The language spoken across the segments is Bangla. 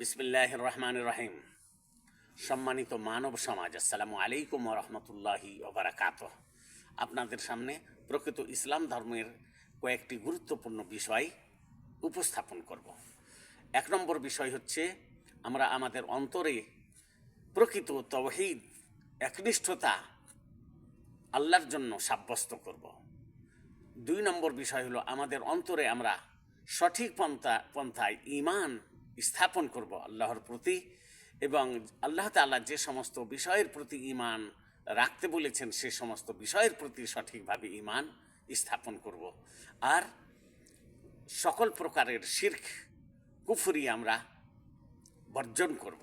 বিসমিল্লাহ রহমান রহিম সম্মানিত মানব সমাজ, আসসালামু আলাইকুম রহমতুল্লাহি ওবরাকাত আপনাদের সামনে প্রকৃত ইসলাম ধর্মের কয়েকটি গুরুত্বপূর্ণ বিষয় উপস্থাপন করব। এক নম্বর বিষয় হচ্ছে, আমরা আমাদের অন্তরে প্রকৃত তৌহিদ একনিষ্ঠতা আল্লাহর জন্য সাব্যস্ত করব। দুই নম্বর বিষয় হলো, আমাদের অন্তরে আমরা সঠিক পন্থা, পন্থায় ইমান স্থাপন করব আল্লাহর প্রতি এবং আল্লাহ তাআলা যে সমস্ত বিষয়ের প্রতি ইমান রাখতে বলেছেন, সে সমস্ত বিষয়ের প্রতি সঠিকভাবে ইমান স্থাপন করব। আর সকল প্রকারের শির্ক, কুফুরি আমরা বর্জন করব।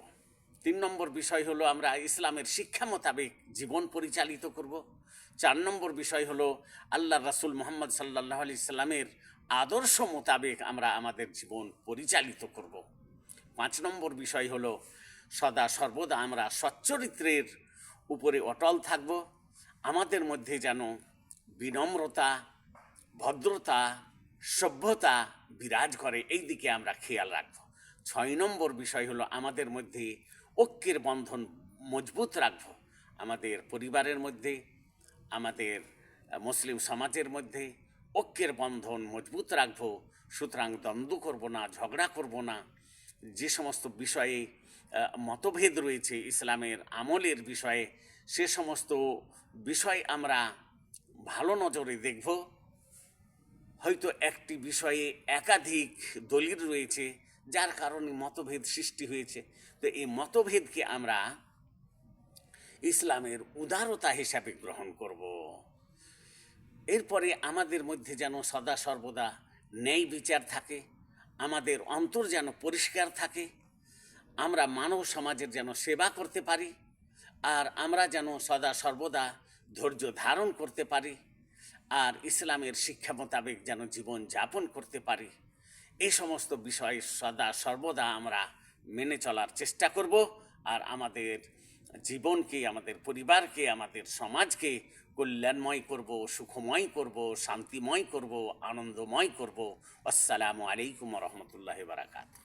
তিন নম্বর বিষয় হলো আমরা ইসলামের শিক্ষা মোতাবেক জীবন পরিচালিত করব। চার নম্বর বিষয় হলো আল্লাহ রাসুল মোহাম্মদ সাল্লাহ আলি ইসলামের আদর্শ মোতাবেক আমরা আমাদের জীবন পরিচালিত করব। পাঁচ নম্বর বিষয় হলো, সদা সর্বদা আমরা সচ্চরিত্রের উপরে অটল থাকব। আমাদের মধ্যে যেন বিনম্রতা, ভদ্রতা, সভ্যতা বিরাজ করে, এই দিকে আমরা খেয়াল রাখব। ছয় নম্বর বিষয় হলো, আমাদের মধ্যে ঐক্যের বন্ধন মজবুত রাখব। আমাদের পরিবারের মধ্যে, আমাদের মুসলিম সমাজের মধ্যে ঐক্যের বন্ধন মজবুত রাখব। সুতরাং দ্বন্দ্ব করব না, ঝগড়া করব না। যে সমস্ত বিষয়ে মতভেদ রয়েছে ইসলামের আমলের বিষয়ে, সে সমস্ত বিষয় আমরা ভালো নজরে দেখব। হয়তো একটি বিষয়ে একাধিক দলিল রয়েছে, যার কারণে মতভেদ সৃষ্টি হয়েছে। তো এই মতভেদকে আমরা ইসলামের উদারতা হিসাবে গ্রহণ করব। এরপরে আমাদের মধ্যে যেন সদা সর্বদা ন্যায় বিচার থাকে। আমাদের অন্তর যেন পরিষ্কার থাকে, আমরা মানব সমাজের যেন সেবা করতে পারি, আর আমরা যেন সদা সর্বদা ধৈর্য ধারণ করতে পারি, আর ইসলামের শিক্ষা মোতাবেক যেন জীবন যাপন করতে পারি। এই সমস্ত বিষয় সদা সর্বদা আমরা মেনে চলার চেষ্টা করব, আর আমাদের জীবনকে, আমাদের পরিবারকে, আমাদের সমাজকে কল্যাণময় করব, সুখময় করব, শান্তিময় করব, আনন্দময় করব। আসসালামু আলাইকুম রহমতুল্লাহ বারাকাত